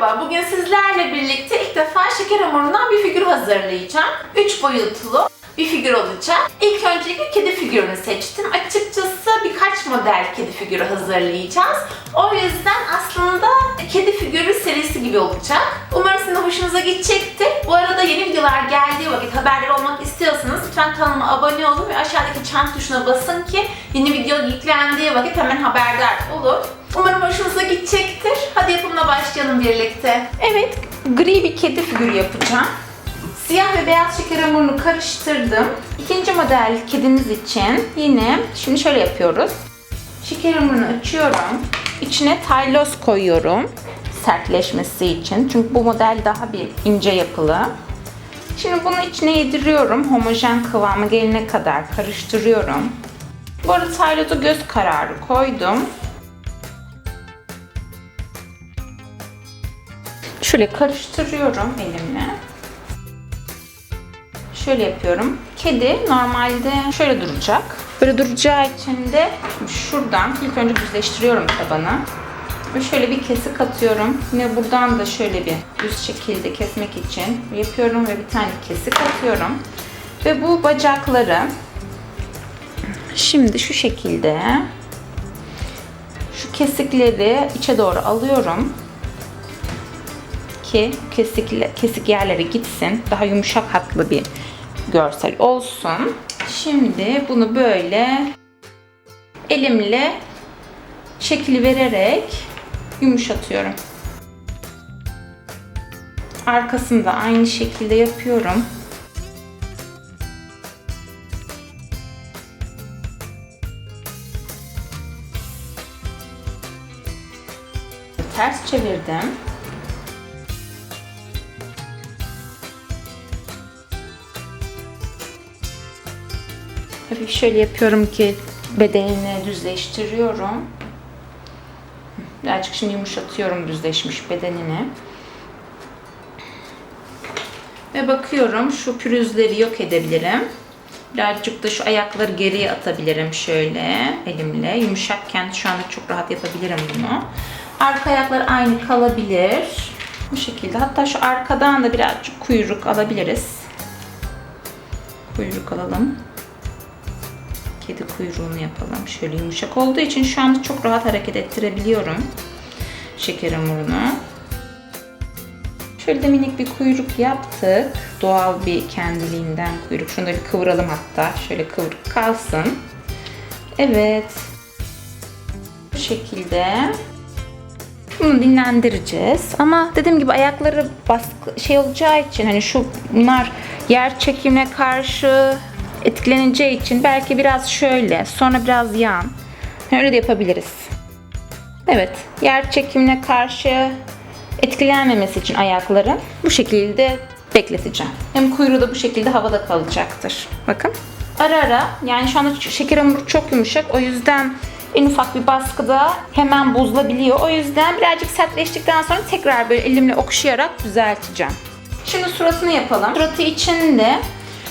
Merhaba, bugün sizlerle birlikte ilk defa şeker hamurundan bir figür hazırlayacağım. 3 boyutlu bir figür olacak. İlk öncelikle kedi figürünü seçtim. Açıkçası birkaç model kedi figürü hazırlayacağız. O yüzden aslında kedi figürü serisi gibi olacak. Umarım sizin hoşunuza gidecektir. Bu arada yeni videolar geldiği vakit haberdar olmak istiyorsanız lütfen kanalıma abone olun ve aşağıdaki çan tuşuna basın ki yeni video yüklendiği vakit hemen haberdar olur. Umarım hoşunuza gidecektir. Hadi yapımına başlayalım birlikte. Evet, gri bir kedi figürü yapacağım. Siyah ve beyaz şeker hamurunu karıştırdım. İkinci model kedimiz için yine şimdi şöyle yapıyoruz. Şeker hamurunu açıyorum. İçine taylos koyuyorum sertleşmesi için. Çünkü bu model daha bir ince yapılı. Şimdi bunu içine yediriyorum. Homojen kıvamı gelene kadar karıştırıyorum. Bu arada taylozu göz kararı koydum. Şöyle karıştırıyorum elimle. Şöyle yapıyorum. Kedi normalde şöyle duracak. Böyle duracağı için de şuradan ilk önce düzleştiriyorum tabanı. Ve şöyle bir kesik atıyorum. Yine buradan da şöyle bir düz şekilde kesmek için yapıyorum ve bir tane kesik atıyorum. Ve bu bacakları şimdi şu şekilde şu kesikleri içe doğru alıyorum ki kesik, kesik yerlere gitsin. Daha yumuşak hatlı bir görsel olsun. Şimdi bunu böyle elimle şekil vererek yumuşatıyorum. Arkasını da aynı şekilde yapıyorum. Ters çevirdim. Şöyle yapıyorum ki bedenini düzleştiriyorum. Birazcık şimdi yumuşatıyorum düzleşmiş bedenini. Ve bakıyorum şu pürüzleri yok edebilirim. Birazcık da şu ayakları geriye atabilirim şöyle elimle. Yumuşakken şu anda çok rahat yapabilirim bunu. Arka ayaklar aynı kalabilir. Bu şekilde. Hatta şu arkadan da birazcık kuyruk alabiliriz. Kuyruk alalım kedi kuyruğunu yapalım. Şöyle yumuşak olduğu için şu anda çok rahat hareket ettirebiliyorum şeker hamurunu. Şöyle de minik bir kuyruk yaptık. Doğal bir kendiliğinden kuyruk. Şunu da bir kıvıralım hatta. Şöyle kıvrık kalsın. Evet. Bu şekilde. Bunu dinlendireceğiz. Ama dediğim gibi ayakları baskı şey olacağı için hani şu bunlar yer çekimine karşı etkileneceği için belki biraz şöyle sonra biraz yan. Öyle de yapabiliriz. Evet yer çekimine karşı etkilenmemesi için ayakları bu şekilde bekleteceğim. Hem kuyruğu da bu şekilde havada kalacaktır. Bakın. Ara ara yani şu anda şeker hamuru çok yumuşak o yüzden en ufak bir baskıda hemen bozulabiliyor. O yüzden birazcık sertleştikten sonra tekrar böyle elimle okşayarak düzelteceğim. Şimdi suratını yapalım. Suratı için de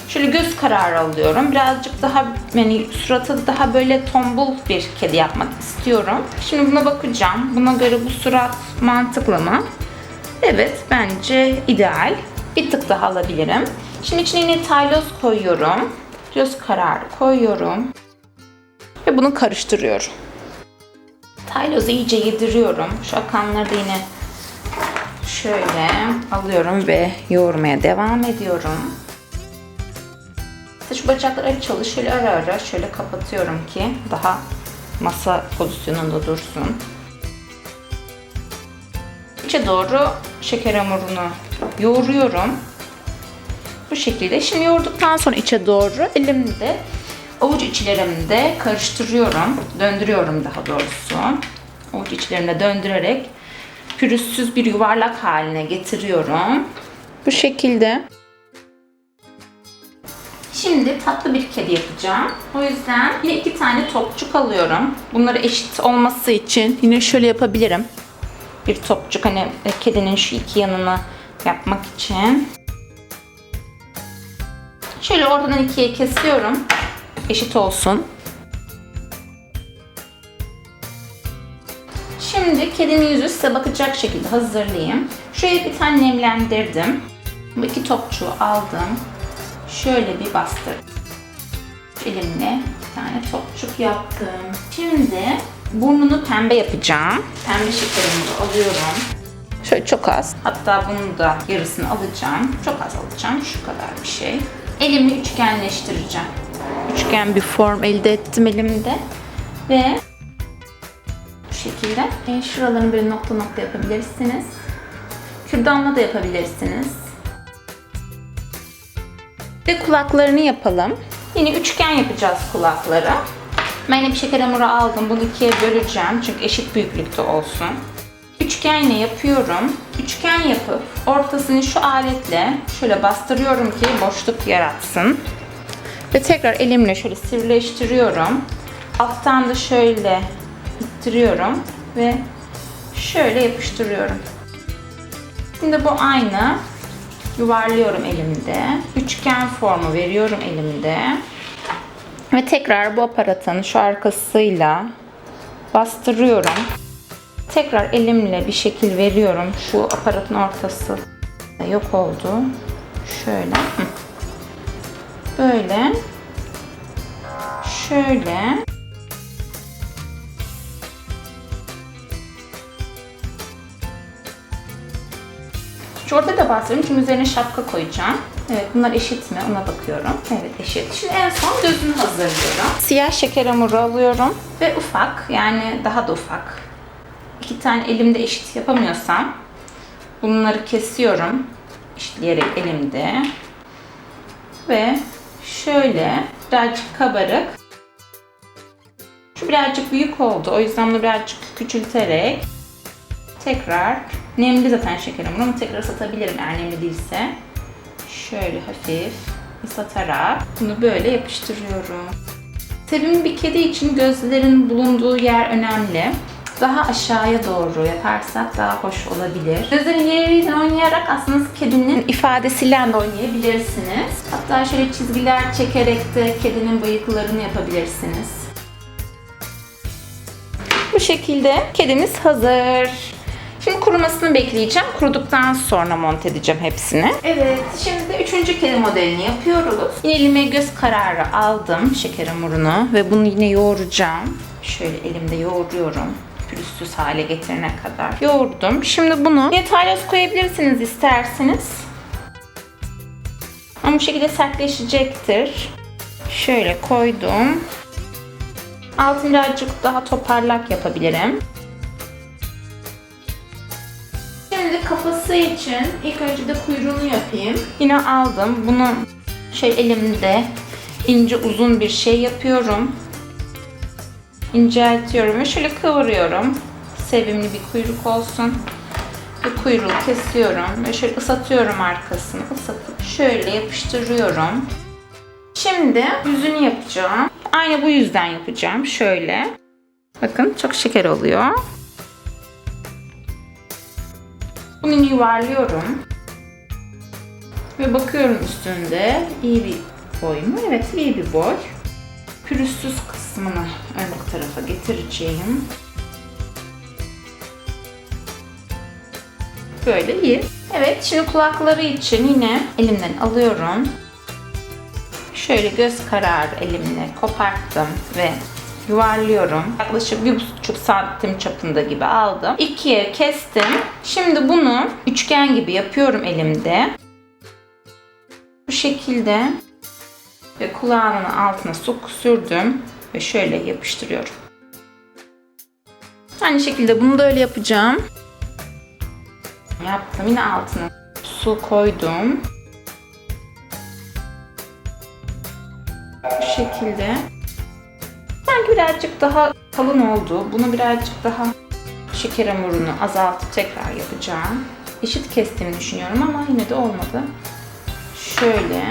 Şöyle göz kararı alıyorum. Birazcık daha yani suratı daha böyle tombul bir kedi yapmak istiyorum. Şimdi buna bakacağım. Buna göre bu surat mantıklı mı? Evet bence ideal. Bir tık daha alabilirim. Şimdi içine yine tayloz koyuyorum. Göz kararı koyuyorum. Ve bunu karıştırıyorum. Taylozu iyice yediriyorum. Şu akanları da yine şöyle alıyorum ve yoğurmaya devam ediyorum. Şu bacaklar açılı. Şöyle ara ara şöyle kapatıyorum ki daha masa pozisyonunda dursun. İçe doğru şeker hamurunu yoğuruyorum. Bu şekilde. Şimdi yoğurduktan sonra içe doğru elimde avuç içlerimde karıştırıyorum. Döndürüyorum daha doğrusu. Avuç içlerimde döndürerek pürüzsüz bir yuvarlak haline getiriyorum. Bu şekilde. Şimdi tatlı bir kedi yapacağım. O yüzden yine iki tane topçuk alıyorum. Bunları eşit olması için yine şöyle yapabilirim. Bir topçuk hani e, kedinin şu iki yanını yapmak için. Şöyle ortadan ikiye kesiyorum. Eşit olsun. Şimdi kedinin yüzü size bakacak şekilde hazırlayayım. Şuraya bir tane nemlendirdim. Bu iki topçuğu aldım. Şöyle bir bastırdım. Elimle bir tane topçuk yaptım. Şimdi burnunu pembe yapacağım. Pembe şekerimi alıyorum. Şöyle çok az. Hatta bunun da yarısını alacağım. Çok az alacağım. Şu kadar bir şey. Elimi üçgenleştireceğim. Üçgen bir form elde ettim elimde. Ve bu şekilde e, şuralarını böyle nokta nokta yapabilirsiniz. Kürdanla da yapabilirsiniz. Ve kulaklarını yapalım. Yine üçgen yapacağız kulakları. Ben yine bir şeker hamuru aldım. Bunu ikiye böleceğim. Çünkü eşit büyüklükte olsun. Üçgenle yapıyorum. Üçgen yapıp ortasını şu aletle şöyle bastırıyorum ki boşluk yaratsın. Ve tekrar elimle şöyle sivrileştiriyorum. Alttan da şöyle ittiriyorum ve şöyle yapıştırıyorum. Şimdi bu aynı. Yuvarlıyorum elimde. Üçgen formu veriyorum elimde. Ve tekrar bu aparatın şu arkasıyla bastırıyorum. Tekrar elimle bir şekil veriyorum. Şu aparatın ortası yok oldu. Şöyle. Böyle. Şöyle. Şurada da bastırıyorum çünkü üzerine şapka koyacağım. Evet bunlar eşit mi ona bakıyorum. Evet eşit. Şimdi en son gözünü hazırlıyorum. Siyah şeker hamuru alıyorum ve ufak yani daha da ufak. İki tane elimde eşit yapamıyorsam bunları kesiyorum. Eşitleyerek elimde. Ve şöyle birazcık kabarık. Şu birazcık büyük oldu. O yüzden bunu birazcık küçülterek tekrar nemli zaten şeker hamuru ama tekrar ıslatabilirim eğer nemli değilse. Şöyle hafif ıslatarak bunu böyle yapıştırıyorum. Sevimli bir kedi için gözlerin bulunduğu yer önemli. Daha aşağıya doğru yaparsak daha hoş olabilir. Gözlerin yeriyle oynayarak aslında kedinin ifadesiyle de oynayabilirsiniz. Hatta şöyle çizgiler çekerek de kedinin bıyıklarını yapabilirsiniz. Bu şekilde kedimiz hazır. Şimdi kurumasını bekleyeceğim. Kuruduktan sonra monte edeceğim hepsini. Evet, şimdi de üçüncü kedi modelini yapıyoruz. Yine elime göz kararı aldım şeker hamurunu ve bunu yine yoğuracağım. Şöyle elimde yoğuruyorum. Pürüzsüz hale getirene kadar yoğurdum. Şimdi bunu yeterli koyabilirsiniz isterseniz. Ama bu şekilde sertleşecektir. Şöyle koydum. Altını birazcık daha toparlak yapabilirim. Şimdi kafası için ilk önce de kuyruğunu yapayım. Yine aldım. Bunu şey elimde ince uzun bir şey yapıyorum. İnceltiyorum ve şöyle kıvırıyorum. Sevimli bir kuyruk olsun. Ve kuyruğu kesiyorum ve şöyle ıslatıyorum arkasını. Islatıp şöyle yapıştırıyorum. Şimdi yüzünü yapacağım. Aynı bu yüzden yapacağım. Şöyle. Bakın çok şeker oluyor. Bunu yuvarlıyorum. Ve bakıyorum üstünde iyi bir boy mu? Evet iyi bir boy. Pürüzsüz kısmını ön tarafa getireceğim. Böyle iyi. Evet şimdi kulakları için yine elimden alıyorum. Şöyle göz kararı elimle koparttım ve yuvarlıyorum. Yaklaşık bir buçuk santim çapında gibi aldım. İkiye kestim. Şimdi bunu üçgen gibi yapıyorum elimde. Bu şekilde ve kulağının altına su sürdüm ve şöyle yapıştırıyorum. Aynı şekilde bunu da öyle yapacağım. Yaptım. Yine altına su koydum. Bu şekilde. Sanki birazcık daha kalın oldu. Bunu birazcık daha şeker hamurunu azaltıp tekrar yapacağım. Eşit kestiğimi düşünüyorum ama yine de olmadı. Şöyle.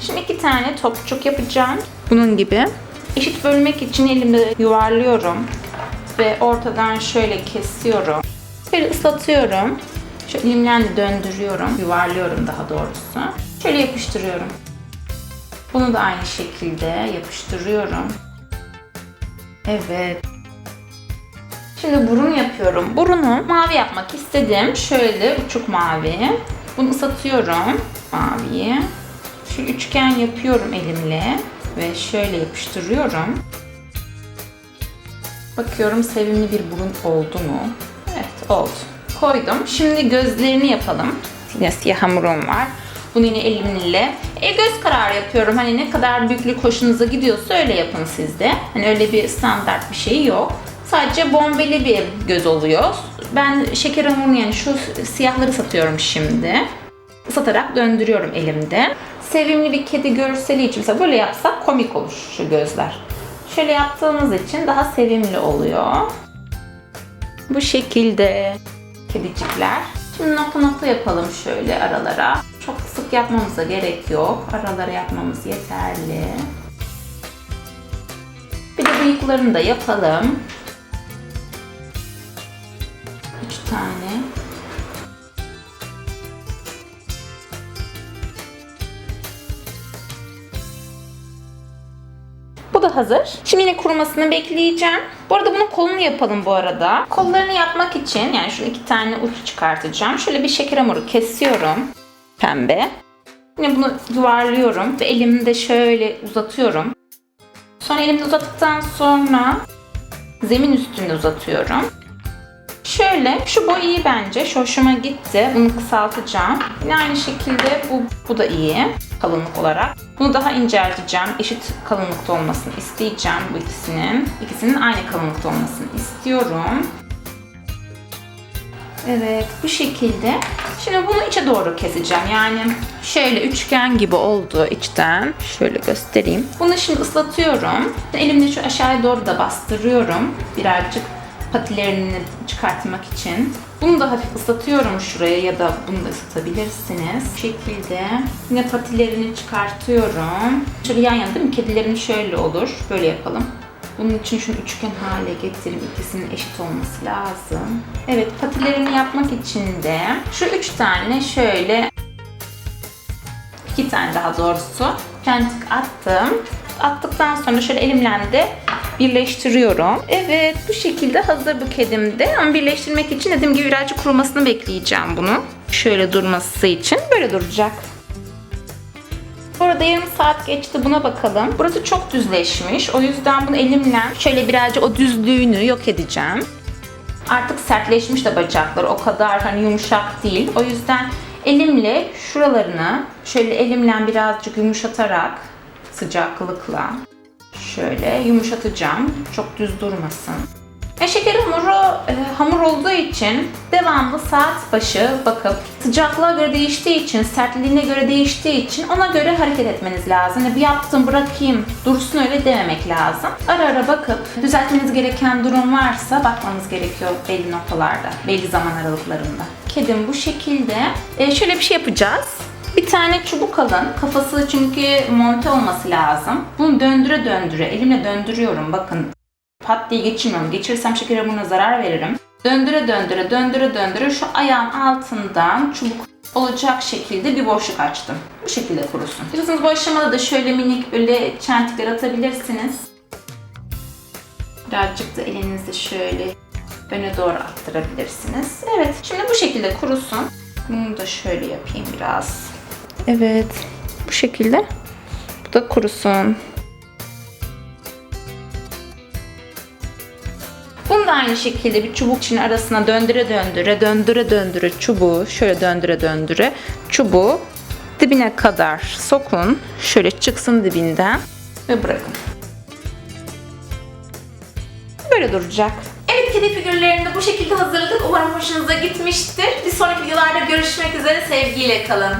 Şimdi iki tane topçuk yapacağım. Bunun gibi. Eşit bölmek için elimde yuvarlıyorum. Ve ortadan şöyle kesiyorum. Böyle ıslatıyorum. Şöyle elimle döndürüyorum. Yuvarlıyorum daha doğrusu. Şöyle yapıştırıyorum. Bunu da aynı şekilde yapıştırıyorum. Evet. Şimdi burun yapıyorum. Burunu mavi yapmak istedim. Şöyle uçuk mavi. Bunu ıslatıyorum maviyi. Şu üçgen yapıyorum elimle ve şöyle yapıştırıyorum. Bakıyorum sevimli bir burun oldu mu? Evet oldu. Koydum. Şimdi gözlerini yapalım. Yine siyah hamurum var. Bunu yine elimle e, göz kararı yapıyorum. Hani ne kadar büyüklük hoşunuza gidiyorsa öyle yapın siz de. Hani öyle bir standart bir şey yok. Sadece bombeli bir göz oluyor. Ben şeker hamurunu yani şu siyahları satıyorum şimdi. Isatarak döndürüyorum elimde. Sevimli bir kedi görseli için mesela böyle yapsak komik olur şu gözler. Şöyle yaptığımız için daha sevimli oluyor. Bu şekilde kedicikler. Şimdi nokta nokta yapalım şöyle aralara. Çok yapmamıza gerek yok. Aralara yapmamız yeterli. Bir de bıyıklarını da yapalım. Üç tane. Bu da hazır. Şimdi yine kurumasını bekleyeceğim. Bu arada bunun kolunu yapalım bu arada. Kollarını yapmak için yani şu iki tane uç çıkartacağım. Şöyle bir şeker hamuru kesiyorum. Pembe. Yine bunu yuvarlıyorum ve elimde şöyle uzatıyorum. Sonra elimde uzattıktan sonra zemin üstünde uzatıyorum. Şöyle, şu boy iyi bence. Şu hoşuma gitti. Bunu kısaltacağım. Yine aynı şekilde bu, bu da iyi kalınlık olarak. Bunu daha incelteceğim. Eşit kalınlıkta olmasını isteyeceğim bu ikisinin. İkisinin aynı kalınlıkta olmasını istiyorum. Evet, bu şekilde. Şimdi bunu içe doğru keseceğim. Yani şöyle üçgen gibi oldu içten. Şöyle göstereyim. Bunu şimdi ıslatıyorum. Elimle şu aşağıya doğru da bastırıyorum. Birazcık patilerini çıkartmak için. Bunu da hafif ıslatıyorum şuraya ya da bunu da ıslatabilirsiniz. Bu şekilde yine patilerini çıkartıyorum. Şöyle yan yana değil mi? Kedilerin şöyle olur. Böyle yapalım. Bunun için şunu üçgen hale getireyim. İkisinin eşit olması lazım. Evet patilerini yapmak için de şu üç tane şöyle iki tane daha doğrusu çentik attım. Attıktan sonra şöyle elimle de birleştiriyorum. Evet bu şekilde hazır bu kedimde. Ama birleştirmek için dediğim gibi birazcık kurumasını bekleyeceğim bunu. Şöyle durması için böyle duracak. Arada yarım saat geçti buna bakalım. Burası çok düzleşmiş. O yüzden bunu elimle şöyle birazcık o düzlüğünü yok edeceğim. Artık sertleşmiş de bacakları. O kadar hani yumuşak değil. O yüzden elimle şuralarını şöyle elimle birazcık yumuşatarak sıcaklıkla şöyle yumuşatacağım. Çok düz durmasın. E, şeker hamuru e, hamur olduğu için devamlı saat başı bakıp sıcaklığa göre değiştiği için, sertliğine göre değiştiği için ona göre hareket etmeniz lazım. Yani bir yaptım bırakayım dursun öyle dememek lazım. Ara ara bakıp düzeltmeniz gereken durum varsa bakmanız gerekiyor belli noktalarda, belli zaman aralıklarında. Kedim bu şekilde. E, şöyle bir şey yapacağız. Bir tane çubuk alın. Kafası çünkü monte olması lazım. Bunu döndüre döndüre, elimle döndürüyorum. Bakın pat diye geçirmiyorum. Geçirirsem şeker hamuruna zarar veririm. Döndüre döndüre, döndüre döndüre şu ayağın altından çubuk olacak şekilde bir boşluk açtım. Bu şekilde kurusun. Biliyorsunuz bu aşamada da şöyle minik böyle çentikler atabilirsiniz. Birazcık da elinizle şöyle öne doğru attırabilirsiniz. Evet, şimdi bu şekilde kurusun. Bunu da şöyle yapayım biraz. Evet, bu şekilde. Bu da kurusun. Da aynı şekilde bir çubuk için arasına döndüre döndüre, döndüre döndüre çubuğu şöyle döndüre döndüre çubuğu dibine kadar sokun. Şöyle çıksın dibinden ve bırakın. Böyle duracak. Evet kedi figürlerini de bu şekilde hazırladık. Umarım hoşunuza gitmiştir. Bir sonraki videolarda görüşmek üzere. Sevgiyle kalın.